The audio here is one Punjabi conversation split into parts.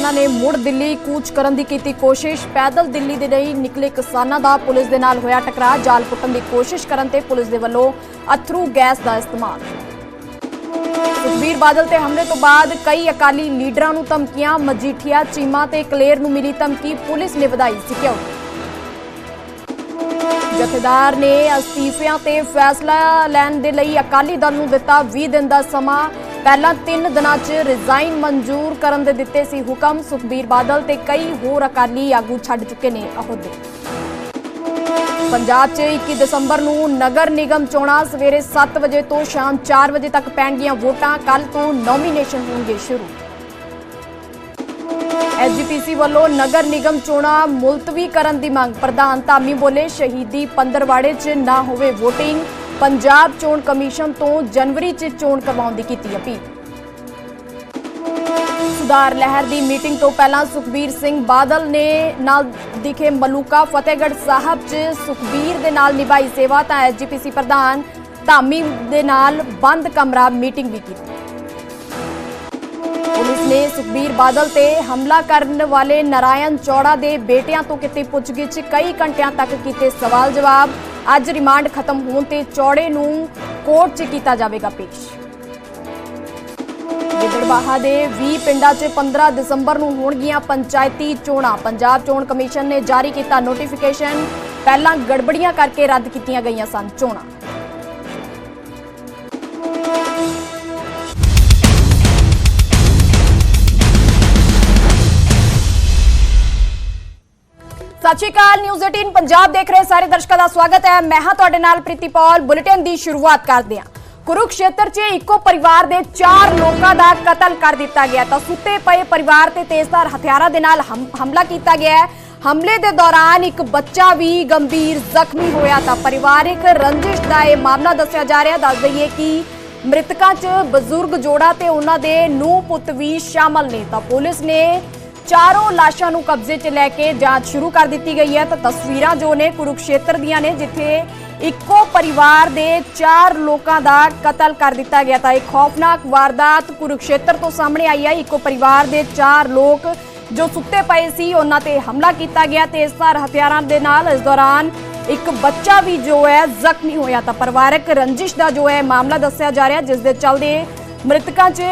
ਕਿਸਾਨਾਂ ਨੇ ਮੁੜ ਦਿੱਲੀ ਕੂਚ ਕਰਨ ਦੀ ਕੀਤੀ ਕੋਸ਼ਿਸ਼। ਪੈਦਲ ਦਿੱਲੀ ਦੇ ਲਈ ਨਿਕਲੇ ਕਿਸਾਨਾਂ ਦਾ ਪੁਲਿਸ ਦੇ ਨਾਲ ਹੋਇਆ ਟਕਰਾਅ। ਜਾਲ ਪੁੱਟਣ ਦੀ ਕੋਸ਼ਿਸ਼ ਕਰਨ ਤੇ ਪੁਲਿਸ ਦੇ ਵੱਲੋਂ ਅਥਰੂ ਗੈਸ ਦਾ ਇਸਤੇਮਾਲ। ਸੁਖਬੀਰ ਬਾਦਲ ਤੇ ਹਮਲੇ ਤੋਂ ਬਾਅਦ ਕਈ ਅਕਾਲੀ ਲੀਡਰਾਂ ਨੂੰ ਧਮਕੀਆਂ, ਮਜੀਠੀਆ, ਚੀਮਾ ਤੇ ਕਲੇਰ ਨੂੰ ਮਿਲੀ ਧਮਕੀ। ਪੁਲਿਸ ਨੇ ਵਧਾਈ ਸਿਕਿਉਰਿਟੀ ਜਥੇਦਾਰ ਨੇ ਅਸਤੀਫਿਆਂ ਤੇ ਫੈਸਲਾ ਲੈਣ ਦੇ ਲਈ ਅਕਾਲੀ ਦਲ ਨੂੰ ਦਿੱਤਾ 20 ਦਿਨ ਦਾ ਸਮਾਂ। ਪਹਿਲਾਂ 3 ਦਿਨਾਂ 'ਚ ਰਿਜ਼ਾਈਨ ਮਨਜ਼ੂਰ ਕਰਨ ਦੇ ਦਿੱਤੇ ਸੀ ਹੁਕਮ। ਸੁਖਬੀਰ ਬਾਦਲ ਤੇ ਕਈ ਹੋਰ ਅਕਾਲੀ ਆਗੂ ਛੱਡ ਚੁੱਕੇ ਨੇ ਅਹੁਦੇ। ਪੰਜਾਬ 'ਚ 21 ਦਸੰਬਰ ਨੂੰ ਨਗਰ ਨਿਗਮ ਚੋਣਾਂ ਸਵੇਰੇ 7 ਵਜੇ ਤੋਂ ਸ਼ਾਮ 4 ਵਜੇ ਤੱਕ ਪੈਣਗੀਆਂ ਵੋਟਾਂ। ਕੱਲ ਤੋਂ ਨੋਮੀਨੇਸ਼ਨ ਹੋਣਗੇ ਸ਼ੁਰੂ। ਐਸਜੀਪੀਸੀ ਵੱਲੋਂ ਨਗਰ ਨਿਗਮ ਚੋਣਾਂ ਮੁਲਤਵੀ ਕਰਨ ਦੀ ਮੰਗ। ਪ੍ਰਧਾਨ ਧਾਮੀ ਬੋਲੇ, ਸ਼ਹੀਦੀ ਪੰਦਰਵਾੜੇ 'ਚ ਨਾ ਹੋਵੇ VOTING ਪੰਜਾਬ ਚੋਣ ਕਮਿਸ਼ਨ ਤੋਂ ਜਨਵਰੀ 'ਚ ਚੋਣ ਕਰਵਾਉਣ ਦੀ ਕੀਤੀ ਅਪੀਲ। ਸੁਧਾਰ ਲਹਿਰ ਦੀ ਮੀਟਿੰਗ ਤੋਂ ਪਹਿਲਾਂ ਸੁਖਬੀਰ ਸਿੰਘ ਬਾਦਲ ਨੇ ਨਾਲ ਦਿਖੇ ਮਲੂਕਾ ਫਤਿਹਗੜ੍ਹ ਸਾਹਿਬ 'ਚ ਸੁਖਬੀਰ ਦੇ ਨਾਲ ਨਿਭਾਈ ਸੇਵਾ ਤਾਂ ਐਸਜੀਪੀਸੀ ਪ੍ਰਧਾਨ ਧਾਮੀ ਦੇ ਨਾਲ ਬੰਦ ਕਮਰਾ ਮੀਟਿੰਗ ਵੀ ਕੀਤੀ। ਪੁਲਿਸ ਨੇ ਸੁਖਬੀਰ ਬਾਦਲ ਤੇ ਹਮਲਾ ਕਰਨ ਵਾਲੇ ਨਾਰਾਇਣ ਚੌੜਾ ਦੇ ਬੇਟਿਆਂ ਤੋਂ ਕੀਤੀ ਪੁੱਛਗਿੱਛ। ਕਈ ਘੰਟਿਆਂ ਤੱਕ ਕੀਤੇ ਸਵਾਲ ਜਵਾਬ ਅੱਜ ਰਿਮਾਂਡ ਖਤਮ ਹੋਣ ਤੇ ਚੌੜੇ ਨੂੰ ਕੋਰਟ 'ਚ ਕੀਤਾ ਜਾਵੇਗਾ ਪੇਸ਼। ਗਿੱਦੜਬਾਹਾ ਦੇ 20 ਪਿੰਡਾਂ 'ਚ 15 ਦਸੰਬਰ ਨੂੰ ਹੋਣਗੀਆਂ ਪੰਚਾਇਤੀ ਚੋਣਾਂ। ਪੰਜਾਬ ਚੋਣ ਕਮਿਸ਼ਨ ਨੇ ਜਾਰੀ ਕੀਤਾ ਨੋਟੀਫਿਕੇਸ਼ਨ ਪਹਿਲਾਂ ਗੜਬੜੀਆਂ ਕਰਕੇ ਰੱਦ ਕੀਤੀਆਂ ਗਈਆਂ ਸਨ ਚੋਣਾਂ। ਸਤਿ ਸ਼੍ਰੀ ਅਕਾਲ ਨਿਊਜ਼ 18 ਪੰਜਾਬ ਦੇਖ ਰਹੇ ਸਾਰੇ ਦਰਸ਼ਕਾਂ ਦਾ ਸਵਾਗਤ ਹੈ। ਮੈਂ ਹਾਂ ਤੁਹਾਡੇ ਨਾਲ ਪ੍ਰੀਤੀ ਪੌਲ। ਬੁਲੇਟਿਨ ਦੀ ਸ਼ੁਰੂਆਤ ਕਰਦੇ ਹਾਂ। ਕੁਰੂਕਸ਼ੇਤਰ 'ਚ ਇੱਕੋ ਪਰਿਵਾਰ ਦੇ 4 ਲੋਕਾਂ ਦਾ ਕਤਲ ਕਰ ਦਿੱਤਾ ਗਿਆ ਤਾਂ ਸੁੱਤੇ ਪਏ ਪਰਿਵਾਰ ਤੇ ਤੇਜ਼ਧਾਰ ਹਥਿਆਰਾਂ ਦੇ ਨਾਲ ਹਮਲਾ ਕੀਤਾ ਗਿਆ ਹੈ। ਹਮਲੇ ਦੇ ਦੌਰਾਨ ਇੱਕ ਬੱਚਾ ਵੀ ਗੰਭੀਰ ਜ਼ਖਮੀ ਹੋਇਆ। ਤਾਂ ਪਰਿਵਾਰਿਕ ਰੰਜਿਸ਼ ਦਾ ਇਹ ਮਾਮਲਾ ਦੱਸਿਆ ਜਾ ਰਿਹਾ ਦੱਸ ਦਈਏ ਕਿ ਮ੍ਰਿਤਕਾਂ 'ਚ ਬਜ਼ੁਰਗ ਜੋੜਾ ਤੇ ਉਹਨਾਂ ਦੇ ਨੂੰਹ ਪੁੱਤ ਵੀ ਸ਼ਾਮਲ ਨੇ। ਤਾਂ ਪੁਲਿਸ ਨੇ ਚਾਰੋਂ ਲਾਸ਼ਾਂ ਨੂੰ ਕਬਜ਼ੇ 'ਚ ਲੈ ਕੇ ਜਾਂਚ ਸ਼ੁਰੂ ਕਰ ਦਿੱਤੀ ਗਈ ਹੈ। ਤਾਂ ਤਸਵੀਰਾਂ ਜੋ ਨੇ ਕੁਰੂਕਸ਼ੇਤਰ ਦੀਆਂ ਨੇ, ਜਿੱਥੇ ਇੱਕੋ ਪਰਿਵਾਰ ਦੇ ਚਾਰ ਲੋਕਾਂ ਦਾ ਕਤਲ ਕਰ ਦਿੱਤਾ ਗਿਆ। ਤਾਂ ਇੱਕ ਖੌਫਨਾਕ ਵਾਰਦਾਤ ਕੁਰੂਕਸ਼ੇਤਰ ਤੋਂ ਸਾਹਮਣੇ ਆਈ ਹੈ। ਇੱਕੋ ਪਰਿਵਾਰ ਦੇ ਚਾਰ ਲੋਕ ਜੋ ਸੁੱਤੇ ਪਏ ਸੀ, ਉਹਨਾਂ ਤੇ ਹਮਲਾ ਕੀਤਾ ਗਿਆ ਤੇ ਤੇਜ਼ਧਾਰ ਹਥਿਆਰਾਂ ਦੇ ਨਾਲ ਇਸ ਦੌਰਾਨ ਇੱਕ ਬੱਚਾ ਵੀ ਜੋ ਹੈ ਜ਼ਖਮੀ ਹੋਇਆ। ਤਾਂ ਪਰਿਵਾਰਕ ਰੰਜਿਸ਼ ਦਾ ਜੋ ਹੈ ਮਾਮਲਾ ਦੱਸਿਆ ਜਾ ਰਿਹਾ, ਜਿਸ ਦੇ ਚੱਲਦੇ ਮ੍ਰਿਤਕਾਂ 'ਚ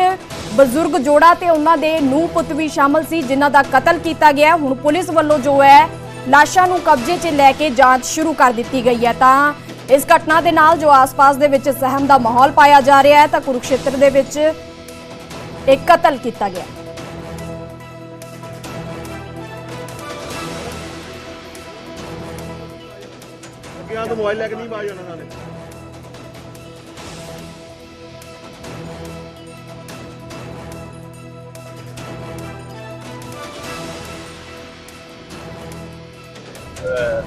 ਬਜ਼ੁਰਗ ਜੋੜਾ ਤੇ ਉਹਨਾਂ ਦੇ ਨੂੰਹ ਪੁੱਤ ਵੀ ਸ਼ਾਮਲ ਸੀ, ਜਿਨ੍ਹਾਂ ਦਾ ਕਤਲ ਕੀਤਾ ਗਿਆ। ਹੁਣ ਪੁਲਿਸ ਵੱਲੋਂ ਜੋ ਹੈ, ਲਾਸ਼ਾਂ ਨੂੰ ਕਬਜ਼ੇ 'ਚ ਲੈ ਕੇ ਜਾਂਚ ਸ਼ੁਰੂ ਕਰ ਦਿੱਤੀ ਗਈ ਹੈ। ਤਾਂ ਇਸ ਘਟਨਾ ਦੇ ਨਾਲ ਜੋ ਆਸ-ਪਾਸ ਦੇ ਵਿੱਚ ਸਹਿਮ ਦਾ ਮਾਹੌਲ ਪਾਇਆ ਜਾ ਰਿਹਾ ਹੈ, ਤਾਂ ਕੁਰੂਕਸ਼ੇਤਰ ਦੇ ਵਿੱਚ ਇੱਕ ਕਤਲ ਕੀਤਾ ਗਿਆ। ਅੱਗੇ ਤੋਂ ਮੋਬਾਈਲ ਲੈ ਕੇ ਨਹੀਂ ਬਾਜ ਉਹਨਾਂ ਨੇ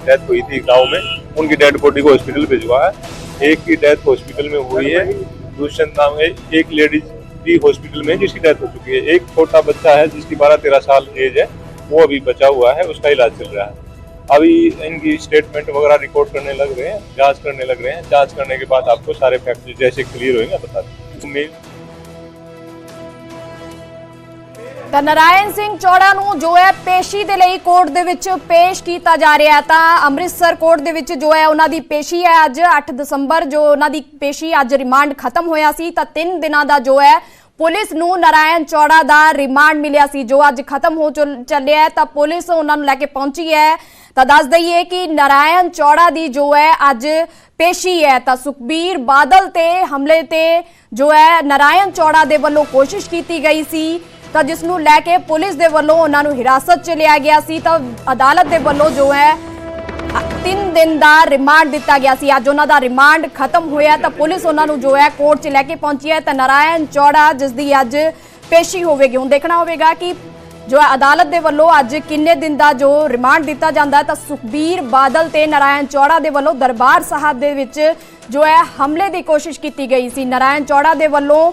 डेथ हुई थी गाँव में। उनकी डेड बॉडी को हॉस्पिटल भिजवा है। एक की डेथ हॉस्पिटल में हुई है। दुष्यंत नाम है एक लेडीज़ भी हॉस्पिटल में जिसकी डेथ हो चुकी है। एक छोटा बच्चा है जिसकी बारह तेरह साल एज है। वो अभी बचा हुआ है, उसका इलाज चल रहा है। अभी इनकी स्टेटमेंट वगैरह रिकॉर्ड करने लग रहे हैं, जाँच करने लग रहे हैं। जाँच करने के बाद आपको सारे फैक्ट जैसे क्लियर होंगे, बता दें ਤਾਂ ਨਰਾਇਣ ਸਿੰਘ ਚੌੜਾ ਨੂੰ ਜੋ ਹੈ ਪੇਸ਼ੀ ਦੇ ਲਈ ਕੋਰਟ ਦੇ ਵਿੱਚ ਪੇਸ਼ ਕੀਤਾ ਜਾ ਰਿਹਾ ਹੈ। ਤਾਂ ਅੰਮ੍ਰਿਤਸਰ ਕੋਰਟ ਦੇ ਵਿੱਚ ਜੋ ਹੈ ਉਹਨਾਂ ਦੀ ਪੇਸ਼ੀ ਹੈ ਅੱਜ 8 ਦਸੰਬਰ, ਜੋ ਉਹਨਾਂ ਦੀ ਪੇਸ਼ੀ ਅੱਜ ਰਿਮਾਂਡ ਖਤਮ ਹੋਇਆ ਸੀ। ਤਾਂ 3 ਦਿਨਾਂ ਦਾ ਜੋ ਹੈ ਪੁਲਿਸ ਨੂੰ ਨਰਾਇਣ ਚੌੜਾ ਦਾ ਰਿਮਾਂਡ ਮਿਲਿਆ ਸੀ, ਜੋ ਅੱਜ ਖਤਮ ਹੋ ਚੱਲ- ਚੱਲਿਆ ਤਾਂ ਪੁਲਿਸ ਉਹਨਾਂ ਨੂੰ ਲੈ ਕੇ ਪਹੁੰਚੀ ਹੈ। ਤਾਂ ਦੱਸ ਦਈਏ ਕਿ ਨਰਾਇਣ ਚੌੜਾ ਦੀ ਜੋ ਹੈ ਅੱਜ ਪੇਸ਼ੀ ਹੈ। ਤਾਂ ਸੁਖਬੀਰ ਬਾਦਲ ਤੇ ਹਮਲੇ ਤੇ ਜੋ ਹੈ ਨਰਾਇਣ ਚੌੜਾ ਦੇ ਵੱਲੋਂ ਕੋਸ਼ਿਸ਼ ਕੀਤੀ ਗਈ ਸੀ ਤਾਂ ਜਿਸ ਨੂੰ ਲੈ ਕੇ ਪੁਲਿਸ ਦੇ ਵੱਲੋਂ ਉਹਨਾਂ ਨੂੰ ਹਿਰਾਸਤ 'ਚ ਲਿਆ ਗਿਆ ਸੀ, ਤਾਂ ਅਦਾਲਤ ਦੇ ਵੱਲੋਂ ਜੋ ਹੈ 3 ਦਿਨ ਦਾ ਰਿਮਾਂਡ ਦਿੱਤਾ ਗਿਆ ਸੀ। ਅੱਜ ਉਹਨਾਂ ਦਾ ਰਿਮਾਂਡ ਖਤਮ ਹੋਇਆ ਤਾਂ ਪੁਲਿਸ ਉਹਨਾਂ ਨੂੰ ਜੋ ਹੈ ਕੋਰਟ 'ਚ ਲੈ ਕੇ ਪਹੁੰਚੀ ਹੈ ਤਾਂ ਨਾਰਾਇਣ ਚੌੜਾ ਜਿਸ ਦੀ ਅੱਜ ਪੇਸ਼ੀ ਹੋਵੇਗੀ। ਹੁਣ ਦੇਖਣਾ ਹੋਵੇਗਾ ਕਿ ਜੋ ਹੈ ਅਦਾਲਤ ਦੇ ਵੱਲੋਂ ਅੱਜ ਕਿੰਨੇ ਦਿਨ ਦਾ ਜੋ ਰਿਮਾਂਡ ਦਿੱਤਾ ਜਾਂਦਾ ਤਾਂ ਸੁਖਬੀਰ ਬਾਦਲ ਤੇ ਨਾਰਾਇਣ ਚੌੜਾ ਦੇ ਵੱਲੋਂ ਦਰਬਾਰ ਸਾਹਿਬ ਦੇ ਵਿੱਚ ਜੋ ਹੈ ਹਮਲੇ ਦੀ ਕੋਸ਼ਿਸ਼ ਕੀਤੀ ਗਈ ਸੀ। ਨਾਰਾਇਣ ਚੌੜਾ ਦੇ ਵੱਲੋਂ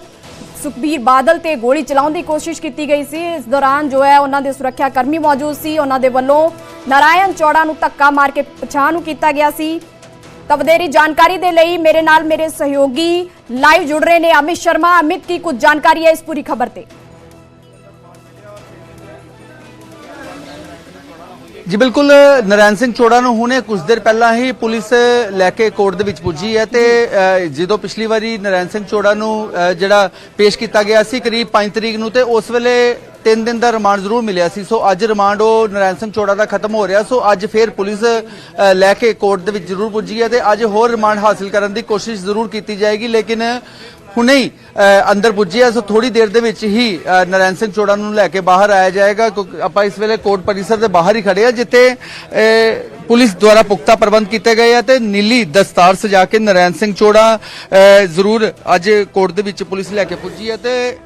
ਸੁਖਬੀਰ ਬਾਦਲ ਤੇ ਗੋਲੀ ਚਲਾਉਣ ਦੀ ਕੋਸ਼ਿਸ਼ ਕੀਤੀ ਗਈ ਸੀ। ਇਸ ਦੌਰਾਨ ਜੋ ਹੈ, ਉਹਨਾਂ ਦੇ ਸੁਰੱਖਿਆ ਕਰਮੀ ਮੌਜੂਦ ਸੀ। ਉਹਨਾਂ ਦੇ ਵੱਲੋਂ ਨਾਰਾਇਣ ਚੌੜਾ ਨੂੰ ਧੱਕਾ ਮਾਰ ਕੇ ਪਛਾਣ ਨੂੰ ਕੀਤਾ ਗਿਆ ਸੀ। ਤਾਂ ਵਧੇਰੀ ਜਾਣਕਾਰੀ ਦੇ ਲਈ ਮੇਰੇ ਨਾਲ ਮੇਰੇ ਸਹਿਯੋਗੀ ਲਾਈਵ ਜੁੜ ਰਹੇ ਨੇ ਅਮਿਤ ਸ਼ਰਮਾ। ਅਮਿਤ, ਕੀ ਕੁਝ ਜਾਣਕਾਰੀ ਹੈ ਇਸ ਪੂਰੀ ਖਬਰ ਤੇ? ਜੀ, ਬਿਲਕੁਲ, ਨਰੈਣ ਸਿੰਘ ਚੋੜਾ ਨੂੰ ਹੁਣੇ ਕੁਝ ਦੇਰ ਪਹਿਲਾਂ ਹੀ ਪੁਲਿਸ ਲੈ ਕੇ ਕੋਰਟ ਦੇ ਵਿੱਚ ਪੁੱਜੀ ਹੈ ਤੇ ਜਦੋਂ ਪਿਛਲੀ ਵਾਰੀ ਨਰੈਣ ਸਿੰਘ ਚੋੜਾ ਨੂੰ ਜਿਹੜਾ ਪੇਸ਼ ਕੀਤਾ ਗਿਆ ਸੀ ਕਰੀਬ 5 ਤਰੀਕ ਨੂੰ ਤੇ ਉਸ ਵੇਲੇ 3 ਦਿਨ ਦਾ ਰਿਮਾਂਡ ਜ਼ਰੂਰ ਮਿਲਿਆ ਸੀ। ਸੋ ਅੱਜ ਰਿਮਾਂਡ ਉਹ ਨਰੈਣ ਸਿੰਘ ਚੋੜਾ ਦਾ ਖਤਮ ਹੋ ਰਿਹਾ। ਸੋ ਅੱਜ ਫੇਰ ਪੁਲਿਸ ਲੈ ਕੇ ਕੋਰਟ ਦੇ ਵਿੱਚ ਜ਼ਰੂਰ ਪੁੱਜੀ ਹੈ ਤੇ ਅੱਜ ਹੋਰ ਰਿਮਾਂਡ ਹਾਸਿਲ ਕਰਨ ਦੀ ਕੋਸ਼ਿਸ਼ ਜ਼ਰੂਰ ਕੀਤੀ ਜਾਏਗੀ। ਲੇਕਿਨ ਹੁਣੇ ਹੀ ਅੰਦਰ ਪੁੱਜੀ ਆ ਸੋ ਥੋੜੀ ਦੇਰ ਦੇ ਵਿੱਚ ਹੀ ਅ, ਨਰੈਣ ਸਿੰਘ ਚੋੜਾ ਨੂੰ ਲੈ ਕੇ ਬਾਹਰ ਆਇਆ ਜਾਏਗਾ ਕਿਉਂਕਿ ਆਪਾਂ ਇਸ ਵੇਲੇ ਕੋਰਟ ਪਰਿਸਰ ਦੇ ਬਾਹਰ ਹੀ ਖੜੇ ਆ ਜਿੱਥੇ ਪੁਲਿਸ ਦੁਆਰਾ ਪੁਖਤਾ ਪ੍ਰਬੰਧ ਕੀਤੇ ਗਏ ਆ ਤੇ ਨੀਲੀ ਦਸਤਾਰ ਸਜਾ ਕੇ ਨਰੈਣ ਸਿੰਘ ਚੋੜਾ ਜ਼ਰੂਰ ਅੱਜ ਕੋਰਟ ਦੇ ਵਿੱਚ ਪੁਲਿਸ ਲੈ ਕੇ ਪੁੱਜੀ ਹੈ ਤੇ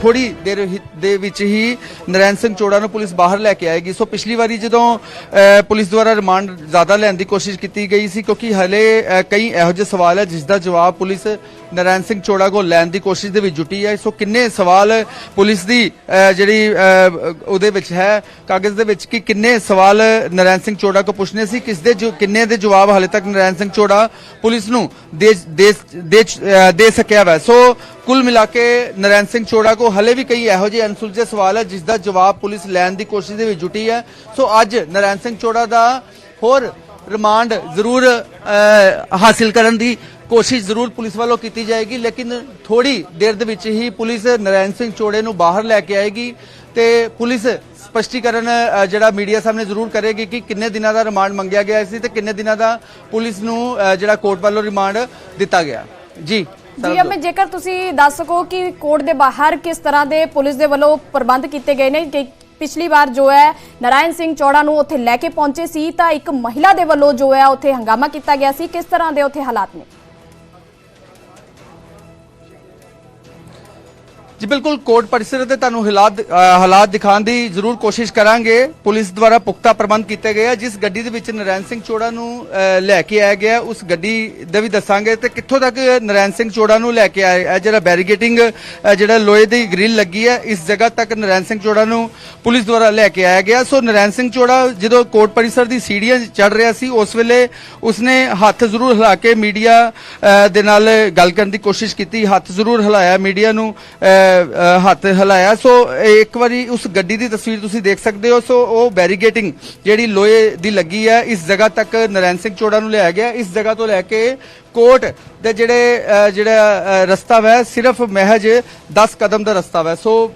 ਥੋੜੀ ਦੇਰ ਦੇ ਵਿੱਚ ਹੀ ਨਰੈਣ ਸਿੰਘ ਚੋੜਾ ਨੂੰ ਪੁਲਿਸ ਬਾਹਰ ਲੈ ਕੇ ਆਏਗੀ। ਸੋ ਪਿਛਲੀ ਵਾਰੀ ਜਦੋਂ ਪੁਲਿਸ ਦੁਆਰਾ ਰਿਮਾਂਡ ਜ਼ਿਆਦਾ ਲੈਣ ਦੀ ਕੋਸ਼ਿਸ਼ ਕੀਤੀ ਗਈ ਸੀ ਕਿਉਂਕਿ ਹਲੇ ਕਈ ਇਹੋ ਜਿਹੇ ਸਵਾਲ ਹੈ ਜਿਸ ਦਾ ਜਵਾਬ ਪੁਲਿਸ ਨਰੈਣ ਸਿੰਘ ਚੋੜਾ ਕੋਲ ਲੈਣ ਦੀ ਕੋਸ਼ਿਸ਼ ਦੇ ਵਿੱਚ ਜੁਟੀ ਹੈ। ਸੋ ਕਿੰਨੇ ਸਵਾਲ ਪੁਲਿਸ ਦੀ ਜਿਹੜੀ ਉਹਦੇ ਵਿੱਚ ਹੈ। ਕਾਗਜ਼ ਦੇ ਵਿੱਚ ਕਿ ਕਿੰਨੇ ਸਵਾਲ ਨਰੈਣ ਸਿੰਘ ਚੋੜਾ ਕੋ ਪੁੱਛਨੇ ਸੀ। ਕਿਸ ਦੇ ਕਿੰਨੇ ਦੇ ਜਵਾਬ ਹਾਲੇ ਤੱਕ ਨਰੈਣ ਸਿੰਘ ਚੋੜਾ ਪੁਲਿਸ ਨੂੰ ਦੇ ਸਕਿਆ ਵੈ। ਸੋ ਕੁੱਲ ਮਿਲਾ ਕੇ ਨਰੈਣ ਸਿੰਘ ਚੋੜਾ ਕੋ ਹਲੇ ਵੀ ਕਈ ਇਹੋ ਜਿਹੇ ਅਨਸੁਲਝੇ ਸਵਾਲ ਹੈ ਜਿਸ ਦਾ ਜਵਾਬ ਪੁਲਿਸ ਲੈਣ ਦੀ ਕੋਸ਼ਿਸ਼ ਦੇ ਵਿੱਚ ਜੁਟੀ ਹੈ। ਸੋ ਅੱਜ ਨਰੈਣ ਸਿੰਘ ਚੋੜਾ ਦਾ ਹੋਰ ਰਿਮਾਂਡ ਜ਼ਰੂਰ ਅ, ਹਾਸਿਲ ਕਰਨ ਦੀ ਕੋਸ਼ਿਸ਼ ਜ਼ਰੂਰ ਪੁਲਿਸ ਵੱਲੋਂ ਕੀਤੀ ਜਾਏਗੀ ਲੇਕਿਨ ਥੋੜੀ ਦੇਰ ਦੇ ਵਿੱਚ ਹੀ ਪੁਲਿਸ ਨਰੈਣ ਸਿੰਘ ਚੋੜੇ ਨੂੰ ਬਾਹਰ ਲੈ ਕੇ ਆਏਗੀ ਤੇ ਪੁਲਿਸ ਸਪਸ਼ਟੀਕਰਨ ਜਿਹੜਾ ਮੀਡੀਆ ਸਾਹਮਣੇ ਜ਼ਰੂਰ ਕਰੇਗੀ ਕਿ ਕਿੰਨੇ ਦਿਨਾਂ ਦਾ ਰਿਮਾਂਡ ਮੰਗਿਆ ਗਿਆ ਸੀ ਤੇ ਕਿੰਨੇ ਦਿਨਾਂ ਦਾ ਪੁਲਿਸ ਨੂੰ ਜਿਹੜਾ ਕੋਰਟ ਵੱਲੋਂ ਰਿਮਾਂਡ ਦਿੱਤਾ ਗਿਆ ਜੀ ਜੀ। ਅਮੇ ਜੇਕਰ ਤੁਸੀਂ ਦੱਸ ਸਕੋ ਕਿ ਕੋਰਟ ਦੇ ਬਾਹਰ ਕਿਸ ਤਰ੍ਹਾਂ ਦੇ ਪੁਲਿਸ ਦੇ ਵੱਲੋਂ ਪ੍ਰਬੰਧ ਕੀਤੇ ਗਏ ਨੇ ਕਿ ਪਿਛਲੀ ਵਾਰ ਜੋ ਹੈ ਨਰਾਇਣ ਸਿੰਘ ਚੌੜਾ ਨੂੰ ਉੱਥੇ ਲੈ ਕੇ ਪਹੁੰਚੇ ਸੀ ਤਾਂ ਇੱਕ ਮਹਿਲਾ ਦੇ ਵੱਲੋਂ ਜੋ ਹੈ ਉੱਥੇ ਹੰਗਾਮਾ ਕੀਤਾ ਗਿਆ ਸੀ ਕਿਸ ਤਰ੍ਹਾਂ ਦੇ ਉੱਥੇ ਹਾਲਾਤ ਨੇ ਜੀ, ਬਿਲਕੁਲ ਕੋਟ ਪਰਿਸਰ ਦੇ ਤੁਹਾਨੂੰ ਹਾਲਾਤ ਹਾਲਾਤ ਦਿਖਾਉਣ ਦੀ ਜ਼ਰੂਰ ਕੋਸ਼ਿਸ਼ ਕਰਾਂਗੇ। ਪੁਲਿਸ ਦੁਆਰਾ ਪੁਖਤਾ ਪ੍ਰਬੰਧ ਕੀਤੇ ਗਏ ਆ, ਜਿਸ ਗੱਡੀ ਦੇ ਵਿੱਚ ਨਰੈਣ ਸਿੰਘ ਚੋੜਾ ਨੂੰ ਲੈ ਕੇ ਆਇਆ ਗਿਆ। ਉਸ ਗੱਡੀ ਦਾ ਵੀ ਦੱਸਾਂਗੇ ਤੇ ਕਿੱਥੋਂ ਤੱਕ ਨਰੈਣ ਸਿੰਘ ਚੋੜਾ ਨੂੰ ਲੈ ਕੇ ਆਇਆ, ਇਹ ਜਿਹੜਾ ਬੈਰੀਗੇਟਿੰਗ ਜਿਹੜਾ ਲੋਹੇ ਦੀ ਗ੍ਰਿਲ ਲੱਗੀ ਹੈ ਇਸ ਜਗ੍ਹਾ ਤੱਕ ਨਰੈਣ ਸਿੰਘ ਚੋੜਾ ਨੂੰ ਪੁਲਿਸ ਦੁਆਰਾ ਲੈ ਕੇ ਆਇਆ ਗਿਆ। ਸੋ ਨਰੈਣ ਸਿੰਘ ਚੋੜਾ ਜਦੋਂ ਕੋਟ ਪਰਿਸਰ ਦੀ ਸੀੜੀਆਂ ਚੜ ਰਿਹਾ ਸੀ, ਉਸ ਵੇਲੇ ਉਸਨੇ ਹੱਥ ਜ਼ਰੂਰ ਹਿਲਾ ਕੇ ਮੀਡੀਆ ਦੇ ਨਾਲ ਗੱਲ ਕਰਨ ਦੀ ਕੋਸ਼ਿਸ਼ ਕੀਤੀ। ਹੱਥ ਜ਼ਰੂਰ ਹਿਲਾਇਆ ਮੀਡੀਆ ਨੂੰ ਹੱਥ ਹਿਲਾਇਆ। ਸੋ ਇੱਕ ਵਾਰੀ ਉਸ ਗੱਡੀ ਦੀ ਤਸਵੀਰ ਤੁਸੀਂ ਦੇਖ ਸਕਦੇ ਹੋ। ਸੋ ਉਹ ਬੈਰੀਗੇਟਿੰਗ ਜਿਹੜੀ ਲੋਹੇ ਦੀ ਲੱਗੀ ਹੈ ਇਸ ਜਗ੍ਹਾ ਤੱਕ ਨਰੈਣ ਸਿੰਘ ਚੋੜਾ ਨੂੰ ਲਿਆਇਆ ਗਿਆ। ਇਸ ਜਗ੍ਹਾ ਤੋਂ ਲੈ ਕੇ ਕੋਟ ਦੇ ਜਿਹੜੇ ਜਿਹੜਾ ਰਸਤਾ ਵੈ, ਸਿਰਫ ਮਹਿਜ 10 ਕਦਮ ਦਾ ਰਸਤਾ ਵੈ। ਸੋ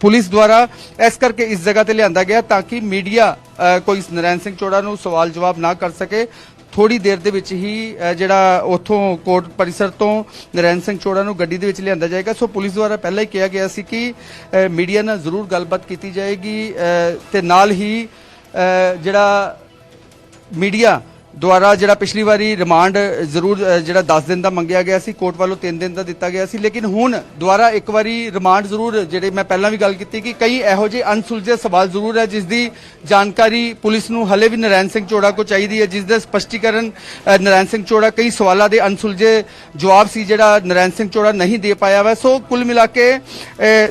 ਪੁਲਿਸ ਦੁਆਰਾ ਇਸ ਕਰਕੇ ਇਸ ਜਗ੍ਹਾ ਤੇ ਲਿਆਂਦਾ ਗਿਆ ਤਾਂ ਕਿ ਮੀਡੀਆ ਕੋਈ ਨਰੈਣ ਸਿੰਘ ਚੋੜਾ ਨੂੰ ਸਵਾਲ ਜਵਾਬ ਨਾ ਕਰ ਸਕੇ। ਥੋੜੀ ਦੇਰ ਦੇ ਵਿੱਚ ਹੀ ਜਿਹੜਾ ਉੱਥੋਂ ਕੋਰਟ ਪਰਿਸਰ ਤੋਂ ਨਰੈਣ ਸਿੰਘ ਚੋੜਾ ਨੂੰ ਗੱਡੀ ਦੇ ਵਿੱਚ ਲਿਆਂਦਾ ਜਾਏਗਾ। ਸੋ ਪੁਲਿਸ ਦੁਆਰਾ ਪਹਿਲਾਂ ਹੀ ਕਿਹਾ ਗਿਆ ਸੀ ਕਿ ਮੀਡੀਆ ਨਾਲ ਜ਼ਰੂਰ ਗੱਲਬਾਤ ਕੀਤੀ ਜਾਏਗੀ ਅ, ਤੇ ਨਾਲ ਹੀ ਜਿਹੜਾ ਮੀਡੀਆ ਦੁਆਰਾ ਜਿਹੜਾ ਪਿਛਲੀ ਵਾਰੀ ਰਿਮਾਂਡ ਜ਼ਰੂਰ ਜਿਹੜਾ 10 ਦਿਨ ਦਾ ਮੰਗਿਆ ਗਿਆ ਸੀ ਕੋਰਟ ਵੱਲੋਂ 3 ਦਿਨ ਦਾ ਦਿੱਤਾ ਗਿਆ ਸੀ। ਲੇਕਿਨ ਹੁਣ ਦੁਆਰਾ ਇੱਕ ਵਾਰੀ ਰਿਮਾਂਡ ਜ਼ਰੂਰ ਜਿਹੜੇ ਮੈਂ ਪਹਿਲਾਂ ਵੀ ਗੱਲ ਕੀਤੀ ਕਿ ਕਈ ਇਹੋ ਜਿਹੇ ਅਨਸੁਲਝੇ ਸਵਾਲ ਜ਼ਰੂਰ ਹੈ ਜਿਸ ਦੀ ਜਾਣਕਾਰੀ ਪੁਲਿਸ ਨੂੰ ਹਲੇ ਵੀ ਨਰੈਣ ਸਿੰਘ ਚੋੜਾ ਕੋ ਚਾਹੀਦੀ ਹੈ ਜਿਸ ਦਾ ਸਪਸ਼ਟੀਕਰਨ ਨਰੈਣ ਸਿੰਘ ਚੋੜਾ ਕਈ ਸਵਾਲਾਂ ਦੇ ਅਨਸੁਲਝੇ ਜਵਾਬ ਸੀ ਜਿਹੜਾ ਨਰੈਣ ਸਿੰਘ ਚੋੜਾ ਨਹੀਂ ਦੇ ਪਾਇਆ ਵਾ। ਸੋ ਕੁੱਲ ਮਿਲਾ ਕੇ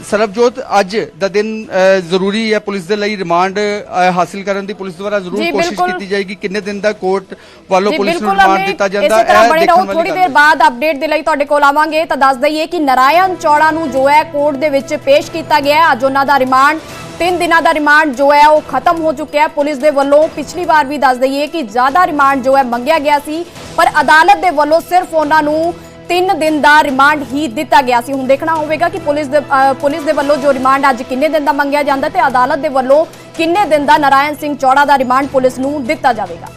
ਸਰਬਜੋਤ ਅੱਜ ਦਾ ਦਿਨ ਜ਼ਰੂਰੀ ਹੈ ਪੁਲਿਸ ਦੇ ਲਈ ਰਿਮਾਂਡ ਹਾਸਿਲ ਕਰਨ ਦੀ। ਪੁਲਿਸ ਦੁਆਰਾ ਜ਼ਰੂਰ ਕੋਸ਼ਿਸ਼। ਕੀਤੀ ਜਾਏਗੀ ਕਿੰਨੇ ਦਿਨ ਦਾ ਕੋਰਟ ਵੱਲੋਂ ਪੁਲਿਸ ਨੂੰ ਰਿਮਾਂਡ ਦਿੱਤਾ ਜਾਂਦਾ ਇਸੇ ਤਰ੍ਹਾਂ ਇਹ ਦੇਖਣ ਥੋੜੀ ਦੇਰ ਹੈ। ਬਾਅਦ ਅਪਡੇਟ ਦੇ ਲਈ ਤੁਹਾਡੇ ਕੋਲ ਆਵਾਂਗੇ ਤਾਂ ਦੱਸ ਦਈਏ ਕਿ ਨਰਾਇਣ ਚੌੜਾ ਨੂੰ ਜੋ ਹੈ ਕੋਰਟ ਦੇ ਵਿੱਚ ਪੇਸ਼ ਕੀਤਾ ਗਿਆ ਹੈ। ਅੱਜ ਉਹਨਾਂ ਦਾ ਰਿਮਾਂਡ 3 ਦਿਨਾਂ ਦਾ ਰਿਮਾਂਡ ਜੋ ਹੈ ਉਹ ਖਤਮ ਹੋ ਚੁੱਕਿਆ ਹੈ। ਪੁਲਿਸ ਦੇ ਵੱਲੋਂ ਪਿਛਲੀ ਵਾਰ ਵੀ ਦੱਸ ਦਈਏ ਕਿ ਜ਼ਿਆਦਾ ਰਿਮਾਂਡ ਜੋ ਹੈ ਮੰਗਿਆ ਗਿਆ ਸੀ ਪਰ ਅਦਾਲਤ ਦੇ ਵੱਲੋਂ ਸਿਰਫ ਉਹਨਾਂ ਨੂੰ 3 ਦਿਨ ਦਾ ਰਿਮਾਂਡ ਹੀ ਦਿੱਤਾ ਗਿਆ ਸੀ। ਹੁਣ ਦੇਖਣਾ ਹੋਵੇਗਾ ਕਿ ਪੁਲਿਸ ਦੇ ਪੁਲਿਸ ਦੇ ਵੱਲੋਂ ਜੋ ਰਿਮਾਂਡ ਅੱਜ ਕਿੰਨੇ ਦਿਨ ਦਾ ਮੰਗਿਆ ਜਾਂਦਾ ਤੇ ਅਦਾਲਤ ਦੇ ਵੱਲੋਂ ਕਿੰਨੇ ਦਿਨ ਦਾ ਨਰਾਇਣ ਸਿੰਘ ਚੌੜਾ ਦਾ ਰਿਮਾਂਡ ਪੁਲਿਸ ਨੂੰ ਦਿੱਤਾ ਜਾਵੇਗਾ।